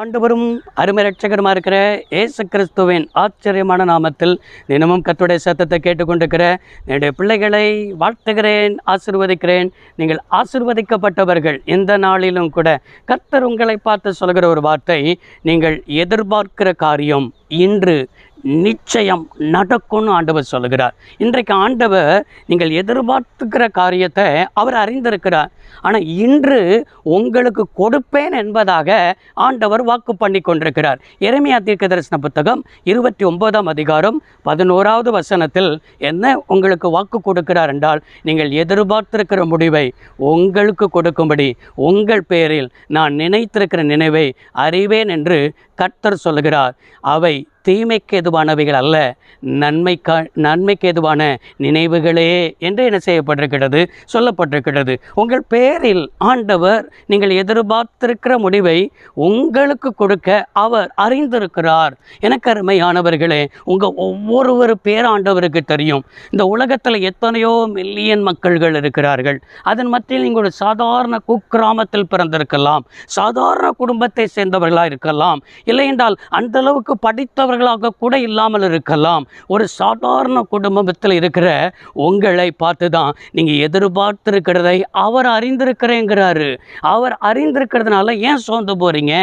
ஆண்டவரும் அருமை ரட்சகருமா இருக்கிற ஏசு கிறிஸ்துவின் ஆச்சரியமான நாமத்தில் தினமும் கத்துடைய சத்தத்தை கேட்டுக்கொண்டிருக்கிற என்னுடைய பிள்ளைகளை வாழ்த்துகிறேன் ஆசிர்வதிக்கிறேன். நீங்கள் ஆசிர்வதிக்கப்பட்டவர்கள் எந்த நாளிலும் கூட கர்த்தர் உங்களை பார்த்து சொல்கிற ஒரு வார்த்தை நீங்கள் எதிர்பார்க்கிற காரியம் இன்று நிச்சயம் நடக்கும்னு ஆண்டவர் சொல்லுகிறார். இன்றைக்கு ஆண்டவர் நீங்கள் எதிர்பார்த்துக்கிற காரியத்தை அவர் அறிந்திருக்கிறார். ஆனால் இன்று உங்களுக்கு கொடுப்பேன் என்பதாக ஆண்டவர் வாக்கு பண்ணி கொண்டிருக்கிறார். இறைமையா தீர்க்க தரிசன புத்தகம் இருபத்தி ஒன்பதாம் அதிகாரம் பதினோராவது வசனத்தில் என்ன உங்களுக்கு வாக்கு கொடுக்கிறார் என்றால் நீங்கள் எதிர்பார்த்திருக்கிற முடிவை உங்களுக்கு கொடுக்கும்படி உங்கள் பேரில் நான் நினைத்திருக்கிற நினைவை அறிவேன் என்று கர்த்தர் சொல்லுகிறார் அவை தீமைக்கு எதுவானவைகள் அல்ல நன்மைக்கா நன்மைக்கு எதுவான நினைவுகளே என்று என்ன செய்யப்பட்டிருக்கிறது சொல்லப்பட்டிருக்கிறது. உங்கள் பேரில் ஆண்டவர் நீங்கள் எதிர்பார்த்திருக்கிற முடிவை உங்களுக்கு கொடுக்க அவர் அறிந்திருக்கிறார். எனக்கு அருமையானவர்களே உங்கள் ஒவ்வொருவர் பேர் ஆண்டவருக்கு தெரியும். இந்த உலகத்தில் எத்தனையோ மில்லியன் மக்கள்கள் இருக்கிறார்கள். அதன் மத்தியில் நீங்கள் ஒரு சாதாரண குக்கிராமத்தில் பிறந்திருக்கலாம் சாதாரண குடும்பத்தை சேர்ந்தவர்களாக இருக்கலாம். இல்லையென்றால் அந்த அளவுக்கு படித்தவர்களாக கூட இல்லாமல் இருக்கலாம். ஒரு சாதாரண குடும்பத்தில் இருக்கிற உங்களை பார்த்து தான் நீங்கள் எதிர்பார்த்திருக்கிறதை அவர் அறிந்திருக்கிறேங்கிறாரு. அவர் அறிந்திருக்கிறதுனால ஏன் சோர்ந்து போகிறீங்க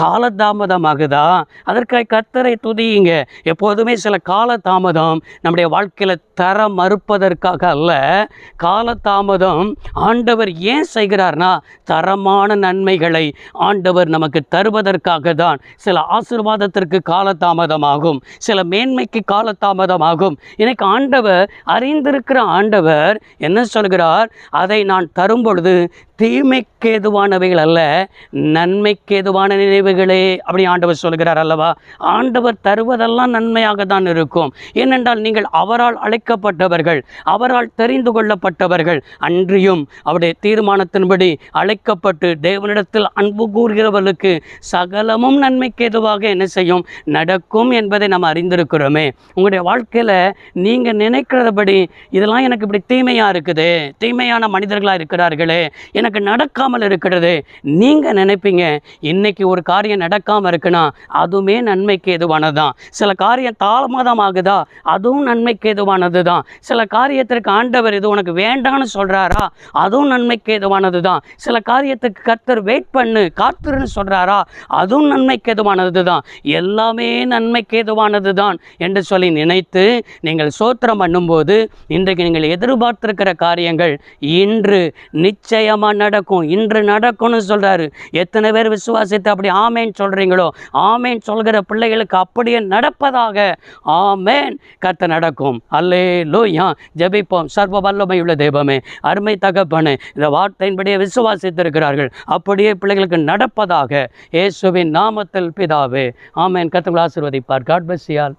காலதாமதமாகுதா? அதற்காக கத்தரை துதியுங்க. எப்போதுமே சில காலதாமதம் நம்முடைய வாழ்க்கையில் தர மறுப்பதற்காக அல்ல. காலதாமதம் ஆண்டவர் ஏன் செய்கிறார்னா தரமான நன்மைகளை ஆண்டவர் நமக்கு தருவதற்காக தான் சில ஆசீர்வாதத்திற்கு காலதாமதமாகும் சில மேன்மைக்கு காலதாமதமாகும். எனக்கு ஆண்டவர் அறிந்திருக்கிற ஆண்டவர் என்ன சொல்கிறார்? அதை நான் தரும் பொழுது தீமைக்கு எதுவானவைகள் அல்ல. நன்மைக்கு எதுவான நினைவுகளே அப்படி ஆண்டவர் சொல்கிறார் அல்லவா? ஆண்டவர் தருவதெல்லாம் நன்மையாக தான் இருக்கும். ஏனென்றால் நீங்கள் அவரால் அழைக்கப்பட்டவர்கள் அவரால் தெரிந்து கொள்ளப்பட்டவர்கள் அன்றியும் அவருடைய தீர்மானத்தின்படி அழைக்கப்பட்டு தேவனிடத்தில் அன்பு கூறுகிறவர்களுக்கு சகலமும் நன்மைக்கு எதுவாக என்ன செய்யும்? நடக்கும் என்பதை நாம் அறிந்திருக்கிறோமே. உங்களுடைய வாழ்க்கையில் நீங்கள் நினைக்கிறபடி இதெல்லாம் எனக்கு இப்படி தீமையாக இருக்குது. தீமையான மனிதர்களாக இருக்கிறார்களே. எனக்கு நடக்காமல் இருக்கிறது. நீங்கள் நினைப்பீங்க இன்னைக்கு ஒரு காரியம் நடக்காமல் இருக்குன்னா அதுவுமே நன்மைக்கு எதுவானது தான் சில காரியம் தாமதம் ஆகுதா? அதுவும் நன்மைக்கு எதுவானது தான் சில காரியத்திற்கு ஆண்டவர் இது உனக்கு வேண்டாம்னு சொல்கிறாரா அதுவும் நன்மைக்கு எதுவானது தான் சில காரியத்துக்கு கர்த்தர் வெயிட் பண்ணு காத்துருன்னு சொல்கிறாரா அதுவும் நன்மைக்கு எதுவானது தான் எல்லாமே நன்மைக்கு எதுவானது தான் என்று சொல்லி நினைத்து நீங்கள் சோத்திரம் பண்ணும்போது இன்றைக்கு நீங்கள் எதிர்பார்த்திருக்கிற காரியங்கள் இன்று நிச்சயமாக நடக்கும். இன்று நடக்கும்னு சொல்கிறாரு எத்தனை பேர் விசுவாசித்து அப்படி ஆமேன் சொல்கிறீங்களோ ஆமேன் சொல்கிற பிள்ளைகளுக்கு அப்படியே நடப்பதாக ஆமேன் கத்த நடக்கும். அல்லே லோய்யா ஜெபிப்போம். சர்வ வல்லமையுள்ள தெய்வமே அருமை தகப்பனே இந்த வார்த்தையின்படியே விசுவாசித்திருக்கிறார்கள். அப்படியே பிள்ளைகளுக்கு நடப்பதாக இயேசுவின் நாமத்தில் பிதாவே ஆமேன். கத்தங்கள் ஆசிர்வதிப்பார். காட் பஸ் யால்